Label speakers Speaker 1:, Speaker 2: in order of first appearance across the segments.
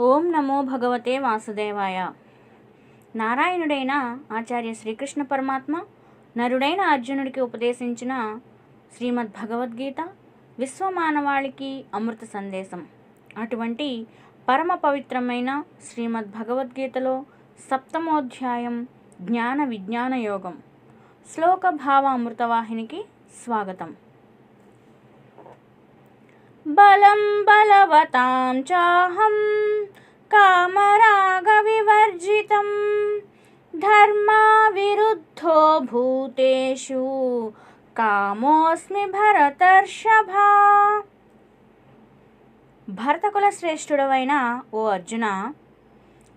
Speaker 1: ఓం నమో భగవతే వాసుదేవాయ. నారాయణుడైన ఆచార్య శ్రీకృష్ణ పరమాత్మ నరుడైన అర్జునుడికి ఉపదేశించిన శ్రీమద్ భగవద్గీత విశ్వమానవాళికి అమృత సందేశం. అటువంటి పరమ పవిత్రమైన శ్రీమద్ భగవద్గీతలో సప్తమోధ్యాయం జ్ఞాన విజ్ఞాన యోగం. శ్లోక భావ అమృతవాహినికి స్వాగతం. బలం బలవతాం చాహం కామరాగవివర్జితం. ధర్మా విరుద్ధో భూతేషు కామోస్మి భరతర్షభ. భరతకుల శ్రేష్ఠుడవైన ఓ అర్జున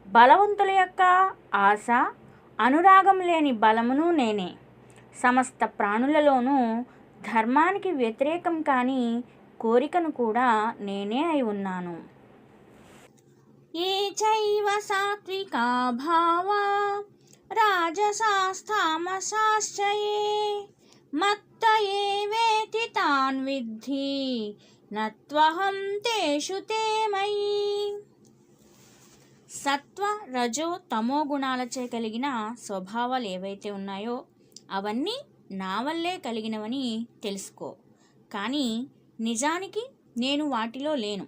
Speaker 1: బలవంతుల యొక్క ఆశ అనురాగం లేని బలమును నేనే. సమస్త ప్రాణులలోనూ ధర్మానికి వ్యతిరేకం కానీ కోరికను కూడా నేనే అయి ఉన్నాను. ఏ చైవ సాత్వికా భావా రాజసాస్తామసాశ్చయే మత్త ఏవేతి తాన్ విద్ధి నత్వహం తేషు తే మయి. సత్వ రజో తమో గుణాలచే కలిగిన స్వభావాలు ఏవైతే ఉన్నాయో అవన్నీ నా వల్లే కలిగినవని తెలుసుకో. కానీ నిజానికి నేను వాటిలో లేను.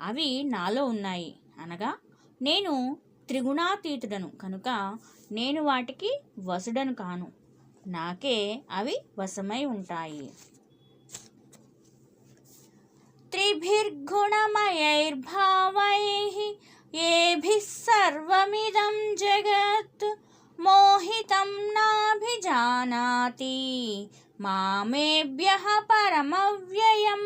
Speaker 1: అవి నాలో ఉన్నాయి. అనగా నేను త్రిగుణాతీతుడను కనుక నేను వాటికి వసుడను కాను. నాకే అవి వశమై ఉంటాయి. త్రిభిర్గుణమయైర్భావై ఏభి సర్వమిదం జగత్. మోహితం నాభిజానాతి మామేభ్య పరమవ్యయం.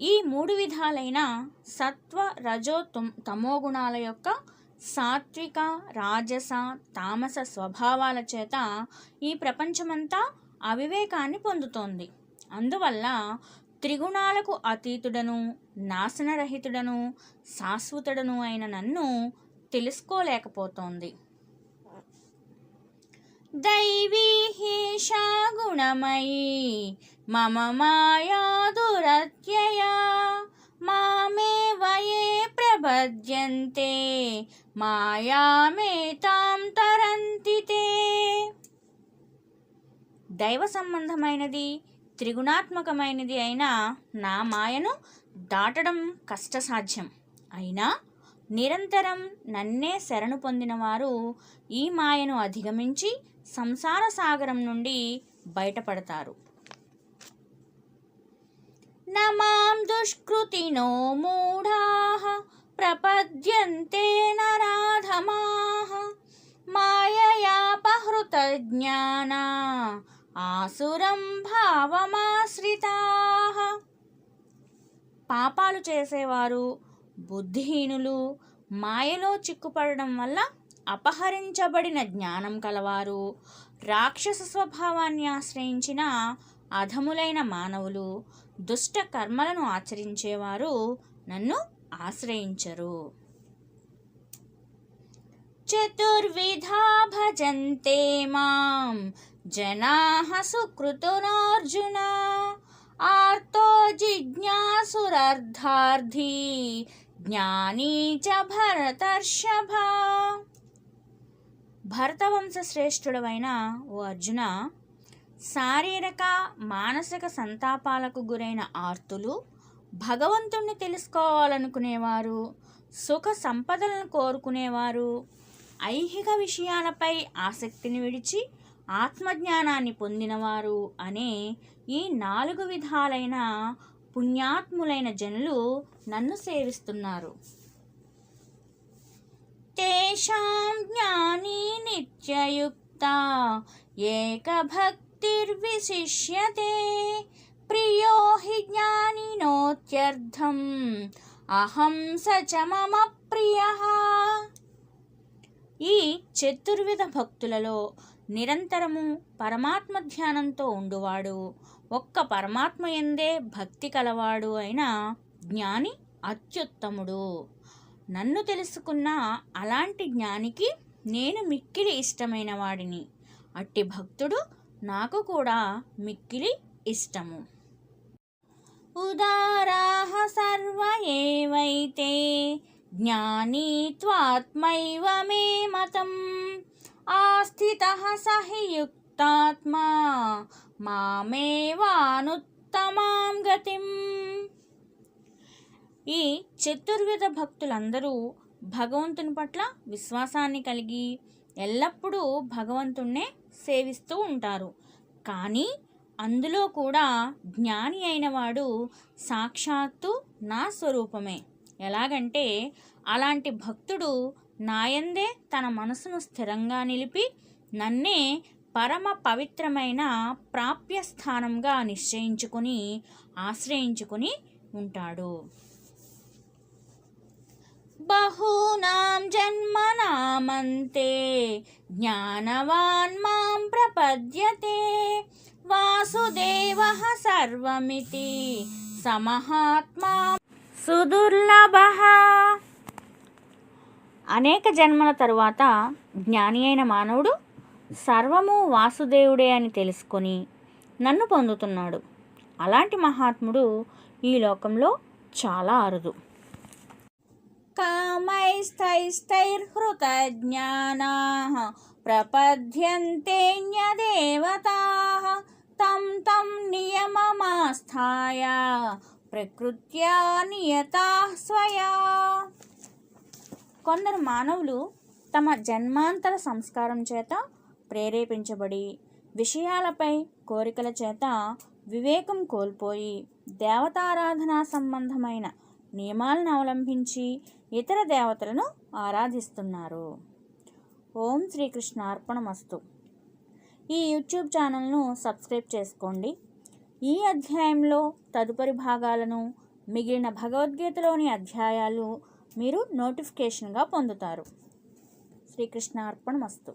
Speaker 1: ఈ మూడు విధాలైన సత్వ రజో తుమ్- తమో గుణాల యొక్క సాత్విక రాజస తామస స్వభావాల చేత ఈ ప్రపంచమంతా అవివేకాన్ని పొందుతోంది. అందువల్ల త్రిగుణాలకు అతీతుడను నాశనరహితుడను శాశ్వతుడను అయిన నన్ను తెలుసుకోలేకపోతోంది. దైవీహీషా గుణమయీ మమ మాయా దురత్యయా. మామే వయే ప్రబధ్యంతే మాయామేతాం తరంతి దైవ సంబంధమైనది త్రిగుణాత్మకమైనది అయినా నా మాయను దాటడం కష్టసాధ్యం. అయినా నిరంతరం నన్నే శరణు పొందినవారు ఈ మాయను అధిగమించి సంసార సాగరం నుండి బయటపడతారు. నమాం దుష్కృతినో మూఢా ప్రపద్యంతే నరాధమాః మాయయాపహృత జ్ఞానా ఆసురం భావమాశ్రితాహ పాపాలు చేసేవారు బుద్ధిహీనులు మాయలో చిక్కుపడడం వల్ల అపహరించబడిన జ్ఞానం కలవారు. రాక్షస స్వభావాన్ని ఆశ్రయించిన అధములైన మానవులు దుష్ట కర్మలను ఆచరించేవారు నన్ను ఆశ్రయించరు. చతుర్విధా భజంతే మాం జనా సుకృతునార్జున ఆర్తో జిజ్ఞాసురర్ధార్థి జ్ఞానీ చ భరతర్షభ. భరతవంశ శ్రేష్ఠుడవైన ఓ అర్జున శారీరక మానసిక సంతాపాలకు గురైన ఆర్తులు భగవంతుణ్ణి తెలుసుకోవాలనుకునేవారు సుఖ సంపదలను కోరుకునేవారు ఐహిక విషయాలపై ఆసక్తిని విడిచి ఆత్మజ్ఞానాన్ని పొందినవారు అనే ఈ నాలుగు విధాలైన పుణ్యాత్ములైన జనులు నన్ను సేవిస్తున్నారు. తేషాం జ్ఞానీ నిత్యయుక్త ఏకభక్తిర్విశిష్యతే ప్రియో హి జ్ఞానినోత్యర్థం అహం స చ మమ ప్రియ. ఈ చతుర్విధ భక్తులలో నిరంతరము పరమాత్మ ధ్యానంతో ఉండువాడు. ఒక్క పరమాత్మ ఎందే భక్తి కలవాడు అయిన జ్ఞాని అత్యుత్తముడు. నన్ను తెలుసుకున్న అలాంటి జ్ఞానికి నేను మిక్కిలి ఇష్టమైన వాడిని. అట్టి భక్తుడు నాకు కూడా మిక్కిలి ఇష్టము. ఉదారాహ సర్వ ఏవైతే జ్ఞానీ త్వాత్మైవ మే మతం. ఆస్థిత సహి యుక్తాత్మా మామేవానుత్తమాం గతిం. ఈ చతుర్విధ భక్తులందరూ భగవంతుని పట్ల విశ్వాసాన్ని కలిగి ఎల్లప్పుడూ భగవంతుణ్ణే సేవిస్తూ ఉంటారు. కానీ అందులో కూడా జ్ఞాని అయినవాడు సాక్షాత్తు నా స్వరూపమే. ఎలాగంటే అలాంటి భక్తుడు నాయందే తన మనసును స్థిరంగా నిలిపి నన్నే పరమ పవిత్రమైన ప్రాప్య స్థానంగా నిశ్చయించుకుని ఆశ్రయించుకుని ఉంటాడు. బహూనాం జన్మనామంతే జ్ఞానవాన్ మాం ప్రపద్యతే వాసుదేవ సర్వమితి సమహాత్మా సుదుర్లభ. అనేక జన్మల తరువాత జ్ఞాని అయిన మానవుడు సర్వము వాసుదేవుడే అని తెలుసుకొని నన్ను పొందుతున్నాడు. అలాంటి మహాత్ముడు ఈ లోకంలో చాలా అరుదు. కామైస్థైస్థైర్హృతజ్ఞానా ప్రపద్యంతేన్యదేవతా తం తం నియమమాస్థాయ ప్రకృత్యా నియతా స్వయా. కొందరు మానవులు తమ జన్మాంతర సంస్కారం చేత ప్రేరేపించబడి విషయాలపై కోరికల చేత వివేకం కోల్పోయి దేవతారాధనా సంబంధమైన నియమాలను అవలంబించి ఇతర దేవతలను ఆరాధిస్తున్నారు. ఓం శ్రీకృష్ణ అర్పణమస్తు ఈ యూట్యూబ్ ఛానల్ను సబ్స్క్రైబ్ చేసుకోండి. ఈ అధ్యాయంలో తదుపరి భాగాలను మిగిలిన భగవద్గీతలోని అధ్యాయాలు మీరు నోటిఫికేషన్గా పొందుతారు. శ్రీకృష్ణ అర్పణమస్తు